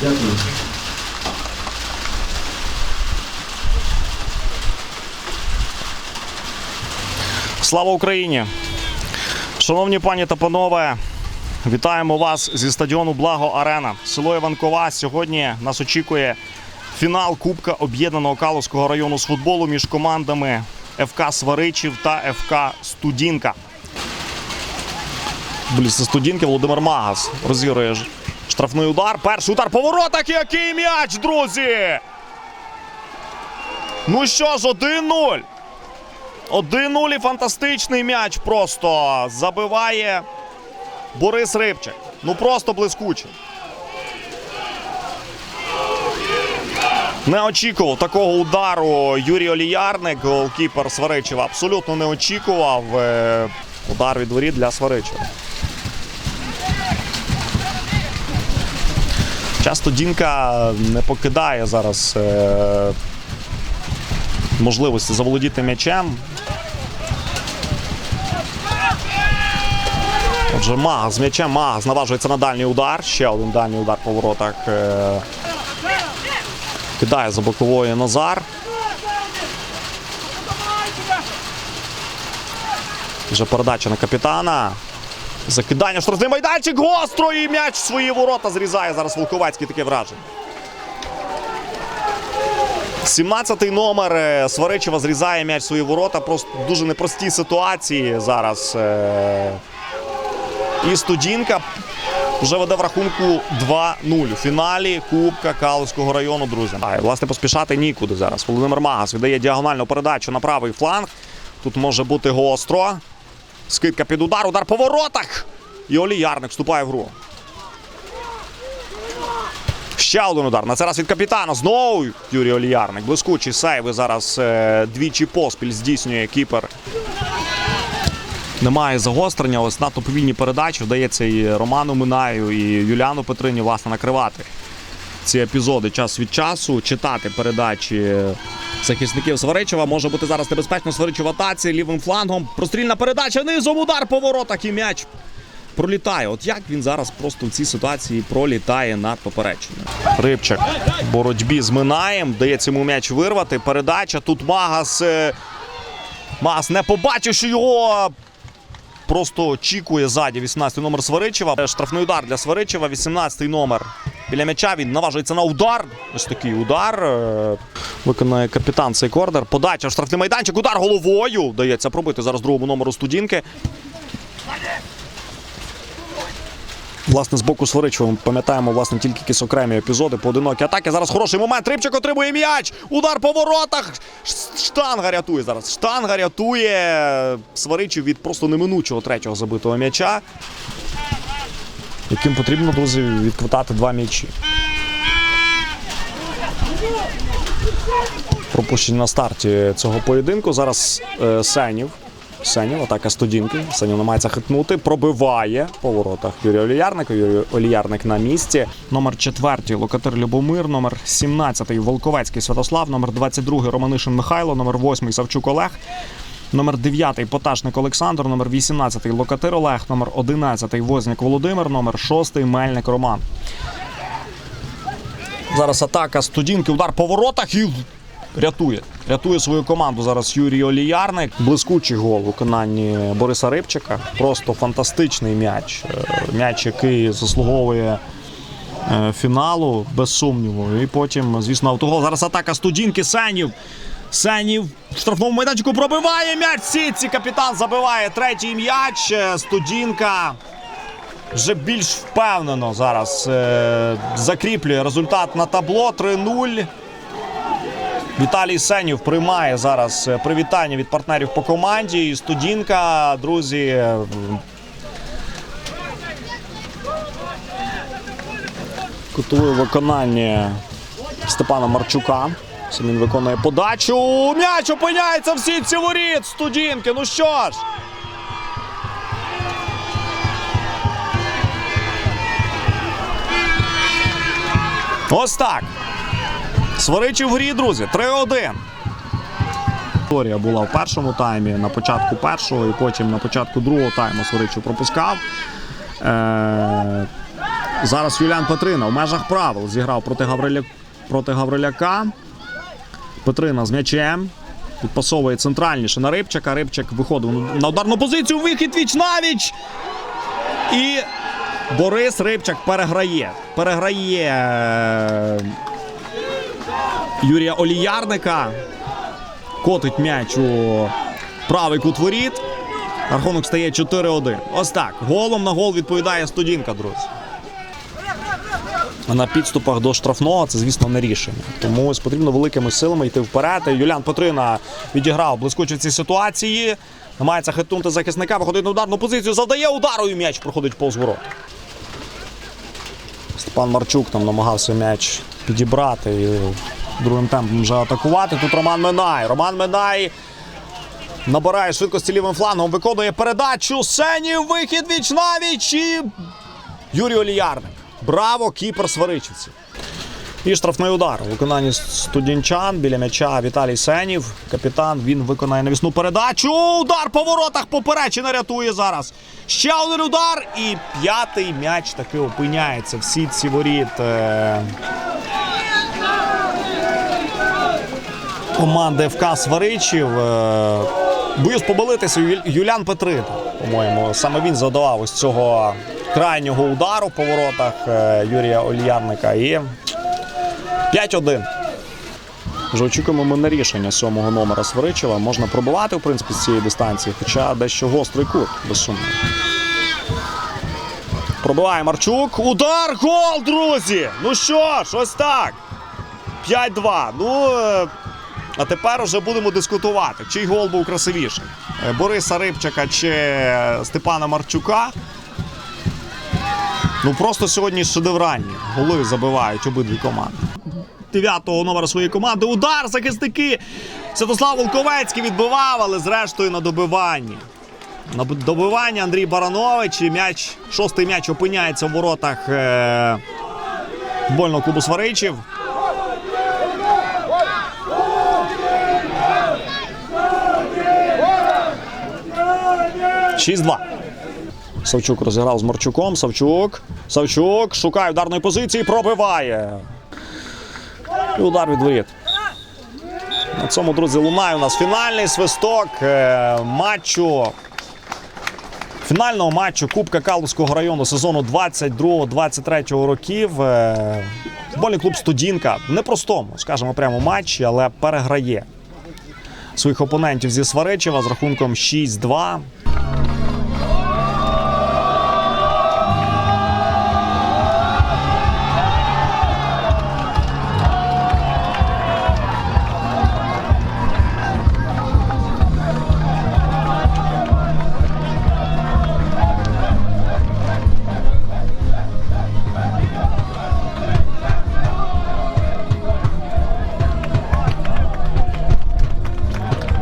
Дякую. Слава Україні! Шановні пані та панове, вітаємо вас зі стадіону Благо Арена. Село Іванкова. Сьогодні нас очікує фінал Кубка об'єднаного Калузького району з футболу між командами ФК Сваричів та ФК Студінка. Блін, Студінки Володимир Магас розігрує штрафний удар. Перший удар по воротах. Який м'яч, друзі! Ну що ж, 1-0. 1-0 і фантастичний м'яч просто забиває Борис Рибчик. Ну просто блискуче. Не очікував такого удару Юрій Оліярник, голкіпер Сваричева. Абсолютно не очікував. Е, Удар від воріт для Сваричева. Часто Дінка не покидає зараз е, можливості заволодіти м'ячем. Отже, Магас з м'ячем. Магас наважується на дальній удар. Ще один дальній удар по воротах. Е, Кидає за бокової Назар. Вже передача на капітана. Закидання штрафний майданчик. Гостро і м'яч в свої ворота зрізає зараз Волковецький таке враження. 17-й номер е, Сваричева зрізає м'яч свої ворота. Просто дуже непростій ситуації зараз. е, І Студінка вже веде в рахунку 2-0 у фіналі Кубка Калузького району, друзі. А, власне, поспішати нікуди зараз. Володимир Магас віддає діагональну передачу на правий фланг. Тут може бути гостро. Скидка під удар, удар по воротах. І Оліярник вступає в гру. Ще один удар. На це раз від капітана. Знову Юрій Оліярник. Блискучий сейви зараз е, двічі поспіль здійснює кіпер. Немає загострення. Ось надто повільні передачі. Вдається і Роману Минаю, і Юліану Петрині власне накривати ці епізоди час від часу. Читати передачі захисників Сваричева. Може бути зараз небезпечно Сваричев в атаці лівим флангом. Прострільна передача. Низом удар по воротах і м'яч пролітає. От як він зараз просто в цій ситуації пролітає над попереченням. Рибчик в боротьбі з Минаєм. Дається йому м'яч вирвати. Передача. Тут Магас. е, Магас не побачив, що його просто очікує ззаді 18-й номер Сваричева. Е, Штрафний удар для Сваричева. 18-й номер біля м'яча. Він наважується на удар. Ось такий удар. е, Виконує капітан цей кордер. Подача в штрафний майданчик. Удар головою. Вдається пробити зараз другому номеру студінки. Власне, з боку Сваричева ми пам'ятаємо власне тільки якісь окремі епізоди, поодинокі атаки. Зараз хороший момент. Рибчик отримує м'яч. Удар по воротах. Штанга рятує зараз. Штанга рятує Сваричів від просто неминучого третього забитого м'яча. Яким потрібно, друзі, відквитати два м'ячі. Пропущені на старті цього поєдинку. Зараз е, Сенів. Сенів, атака студінки. Сенів намагається хитнути. Пробиває по воротах Юрій Оліярник. Юрій Оліярник на місці. Номер 4 Локатир Любомир, номер 17 Волковецький Святослав, номер 22 Романишин Михайло, номер 8 Савчук Олег. Номер 9 Поташник Олександр, номер 18 Локатир Олег, номер 11 Возняк Володимир, номер 6 Мельник Роман. Зараз атака студінки, удар по воротах і рятує. Рятує свою команду зараз Юрій Оліярник. Блискучий гол у виконанні Бориса Рибчика. Просто фантастичний м'яч. Е, М'яч, який заслуговує е, фіналу, без сумніву. І потім, звісно, автогол. Зараз атака студінки Сенів. Сенів в штрафному майданчику пробиває м'яч. в Сітці капітан забиває третій м'яч. Е, Студінка вже більш впевнено зараз е, закріплює результат на табло 3-0. Віталій Сенів приймає зараз е, привітання від партнерів по команді. І студінка, друзі. е, Кутує виконання Степана Марчука. Сам Він виконує подачу. М'яч опиняється в сітці воріт. Студінки. Ну що ж. Ось так. Сваричі в грі, друзі. 3-1. Історія була в першому таймі, на початку першого, і потім на початку другого тайму Сваричів пропускав. Е- Зараз Юліан Петрина в межах правил зіграв проти, Гавриля... проти Гавриляка. Петрина з м'ячем. Підпасовує центральніше на Рибчака. Рибчак виходив на ударну позицію. Вихід віч навіч. І Борис Рибчак переграє. Переграє е, Юрія Оліярника. Котить м'яч у правий кут воріт. Рахунок стає 4-1. Ось так. Голом на гол відповідає студінка, друзі. На підступах до штрафного це, звісно, не рішення. Тому ось потрібно великими силами йти вперед. Юліан Петрина відіграв блискуче в цій ситуації. Намагається хитнути захисника, виходить на ударну позицію, завдає удару і м'яч проходить повз ворот. Степан Марчук там намагався м'яч підібрати і другим темпом вже атакувати. Тут Роман Минай. Роман Минай набирає швидкості лівим флангом, виконує передачу. Сенів, вихід віч навіч і Юрій Оліярник. Браво, кіпер Сваричівців. І штрафний удар. У студінчан біля м'яча Віталій Сенів. Капітан він виконає навісну передачу. Удар по воротах поперечина рятує зараз. Ще один удар. І п'ятий м'яч таки опиняється в сітці воріт. е, Команди ФК Сваричів. Е, Боюсь побалитися Ю- Юлян Петрина. По-моєму, саме він задавав ось цього крайнього удару по воротах е, Юрія Ольярника. І 5-1. Вже очікуємо ми на рішення сьомого номера Сваричева. Можна пробивати, в принципі, з цієї дистанції, хоча дещо гострий кут, без сумніву. Пробиває Марчук. Удар, гол, друзі! Ну що ж, ось так. 5-2. Ну. А тепер вже будемо дискутувати, чий гол був красивіший. Е, Бориса Рибчака чи Степана Марчука. Ну просто сьогодні шедевранні. Голи забивають обидві команди. Дев'ятого номера своєї команди. Удар захисники. Святослав Волковецький відбивав, але зрештою на добиванні. На добиванні Андрій Баранович і м'яч, шостий м'яч опиняється в воротах е- футбольного клубу Сваричів. Шість-два. Савчук розіграв з Марчуком. Савчук. Савчук шукає ударної позиції, пробиває. І удар від воріт. На цьому, друзі, лунає у нас фінальний свисток е, матчу. Фінального матчу Кубка Калузького району сезону 22-23 років. Е, Футбольний клуб Студінка в непростому, скажімо, прямо матчі, але переграє своїх опонентів зі Сваричева з рахунком 6-2.